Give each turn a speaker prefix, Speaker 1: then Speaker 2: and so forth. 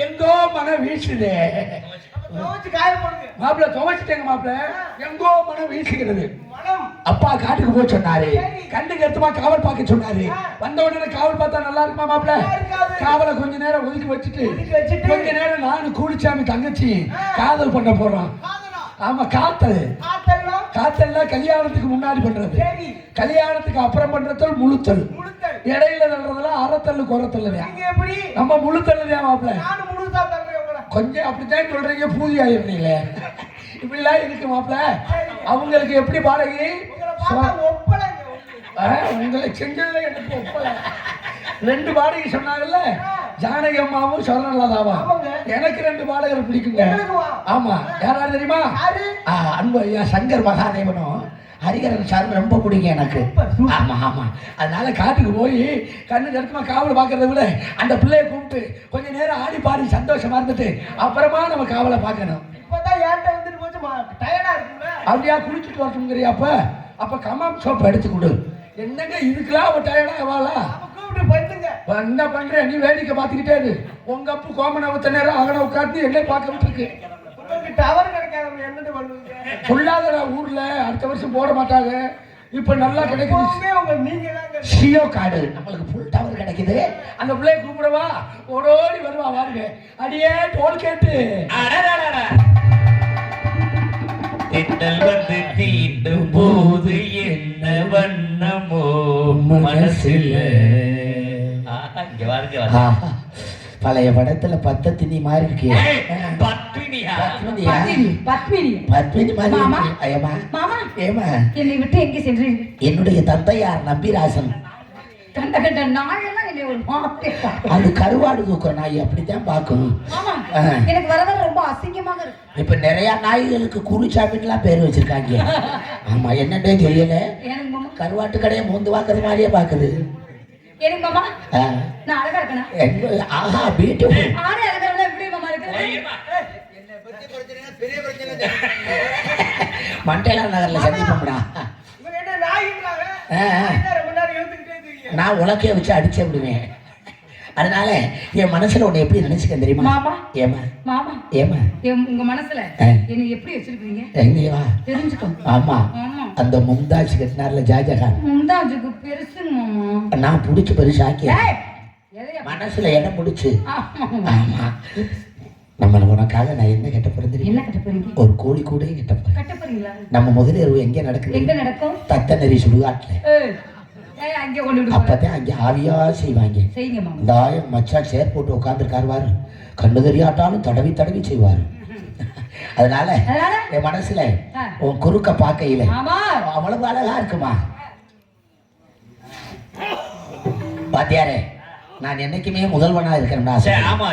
Speaker 1: எங்கோ மனம் வீசுதே மாப்பிள்ள துவைச்சிட்டேங்க மாப்பிள்ள. எங்கோ மனம் வீசுகிறது. அப்பா காட்டுக்கு போய் சொன்னாரு. கண்ணுக்கு எடுத்துமா காவல் பார்க்க சொன்னாரு. வந்த உடனே காவல் பார்த்தா நல்லா இருக்குமா மாப்பிள்ள. காவலை கொஞ்ச நேரம் ஒதுக்கி வச்சுட்டு. கொஞ்ச நேரம் நானும் கூலிச்சாமி தங்கச்சி காதல் பண்ண போறோம். ஆமா காத்தல்.
Speaker 2: காத்தல்லாம்
Speaker 1: கல்யாணத்துக்கு முன்னாடி பண்றது.
Speaker 2: சரி.
Speaker 1: கல்யாணத்துக்கு அப்புறம் பண்றது முழுத்தல்.
Speaker 2: முழுத்தல்.
Speaker 1: இடையில தள்ளுறதுலாம் அறத்தல்லு குறத்தல்லு
Speaker 2: நீங்க எப்படி?
Speaker 1: நம்ம முழுத்தல்லு தான்
Speaker 2: முழுசா தர்றேன் உங்களை.
Speaker 1: கொஞ்சம் அப்படித்தான் சொல்றீங்க பூஜை ஆயிருந்தீங்களே இப்படிலாம் இருக்கு மாப்பிள்ள அவங்களுக்கு எப்படி பாடகி
Speaker 2: உங்களை
Speaker 1: செஞ்சதுல எனக்கு ஒப்பல. ரெண்டு பாடகி சொன்னாங்கல்ல? ஜானகி அம்மாவும் சரணலதாவா. எனக்கு ரெண்டு பாடகர் பிடிக்குங்க? ஆமா. யாராவது தெரியுமா? அன்பு ஐயா சங்கர் மகாதேவனும். ஹரிகரன் சார் ரொம்ப பிடிக்கும் எனக்கு.
Speaker 2: Super, super.
Speaker 1: ஆமா ஆமா. அதனால காட்டுக்கு போய் கண்ணு கருத்துமா காவல் பார்க்கறத விட அந்த பிள்ளைய கூப்பிட்டு கொஞ்ச நேரம் ஆடி பாடி சந்தோஷமா இருந்துட்டு அப்புறமா நம்ம காவலை பார்க்கணும். அப்படியா குளிச்சுட்டு வரட்டுங்கிறியா அப்ப? அப்ப கமாம் சோப்பு எடுத்து கொடு. என்னங்க இதுக்கெல்லாம் அவ டயர்டா வாளா
Speaker 2: அப்ப கூப்பிட்டு பண்ணுங்க
Speaker 1: என்ன பண்ற? நீ வேடிக்கை பார்த்துக்கிட்டே இரு. உங்க அப்பு கோமனை ஊத்த நேரம் அகன உட்காந்து என்ன பார்க்க விட்டுருக்கு.
Speaker 2: உங்களுக்கு டவர் கிடைக்காத என்னன்னு பண்ணுவீங்க?
Speaker 1: சொல்லாதடா ஊர்ல. அடுத்த வருஷம் போட மாட்டாங்க. இப்ப நல்லா கிடைக்குது. சியோ கார்டு. நம்மளுக்கு ஃபுல் டவர் கிடைக்குது. அந்த பிள்ளைய கூப்பிடவா? ஓடோடி வருவா வாருங்க. அடியே டோல் கேட்டு.
Speaker 3: அடடடடா. திண்டல் வந்து தீண்டும் போது என்ன வண்ணமோ மனசுல
Speaker 1: பழைய படத்துல பத்த திணி மாதிரி இருக்கே.
Speaker 4: என்னை விட்டு எங்கே சென்றீர்கள்?
Speaker 1: என்னுடைய தந்தையார் நம்பிராசன். அது கருவாடு தூக்குற நாய் அப்படித்தான் பார்க்கும்.
Speaker 4: எனக்கு வர வர ரொம்ப அசிங்கமாக இருக்கு.
Speaker 1: இப்ப நிறைய நாய்களுக்கு குளிச்சாமின்லாம் பேர் வச்சிருக்காங்க. ஆமா என்னன்னே தெரியல.
Speaker 4: எனக்கு மாமா
Speaker 1: கருவாட்டு கடையை மூந்து பார்க்கறது மாதிரியே பார்க்குது.
Speaker 4: எனக்கு மாமா. நான் அழகா இருக்கேனா?
Speaker 1: ஆஹா பியூட்டிஃபுல்
Speaker 4: ஆரே அழகா எப்படி மாமா இருக்கு.
Speaker 1: மண்டேலா நகர்ல சந்திப்போம்டா. நான் உலக்கைய வச்சு அடிச்சே விடுவேன். அதனால என் மனசுல உன்னை எப்படி நினைச்சுக்க தெரியுமா?
Speaker 4: மாமா.
Speaker 1: ஏமா
Speaker 4: மாமா.
Speaker 1: ஏமா
Speaker 4: என் உங்க மனசுல. என்னை எப்படி வச்சிருக்கீங்க தெரிஞ்சுக்கோ
Speaker 1: ஆமா.
Speaker 4: ஆமா.
Speaker 1: அந்த மும்தாஜ் கட்டினார்ல ஜாஜகான்.
Speaker 4: முந்தாஜுக்கு பெருசுங்க மாமா.
Speaker 1: நான் பிடிச்சி பெருசாக்கி மனசுல இடம் பிடிச்சு?
Speaker 4: ஆமா.
Speaker 1: நம்மள உனக்காக நான் என்ன கட்ட
Speaker 4: என்ன போறீங்க?
Speaker 1: ஒரு கோழி கூட கட்ட போறேன்.
Speaker 4: கட்ட போறீங்களா?
Speaker 1: நம்ம முதலிரவு எங்க நடக்குது?
Speaker 4: எங்க நடக்கும்?
Speaker 1: தத்த நெறி சுடுகாட்டுல. அப்பதான் அங்க ஆவியா செய்வாங்க. இந்த ஆயம் மச்சான் சேர் போட்டு உட்காந்துருக்காரு கண்ணு தெரியாட்டாலும் தடவி தடவி செய்வாரு. அதனால என் மனசுல. உன் குறுக்க பார்க்கையில
Speaker 4: ஆமா.
Speaker 1: அவ்வளவு அழகா இருக்குமா? பாத்தியாரே நான் என்னைக்குமே முதல்வனா
Speaker 3: சரி, ஆமா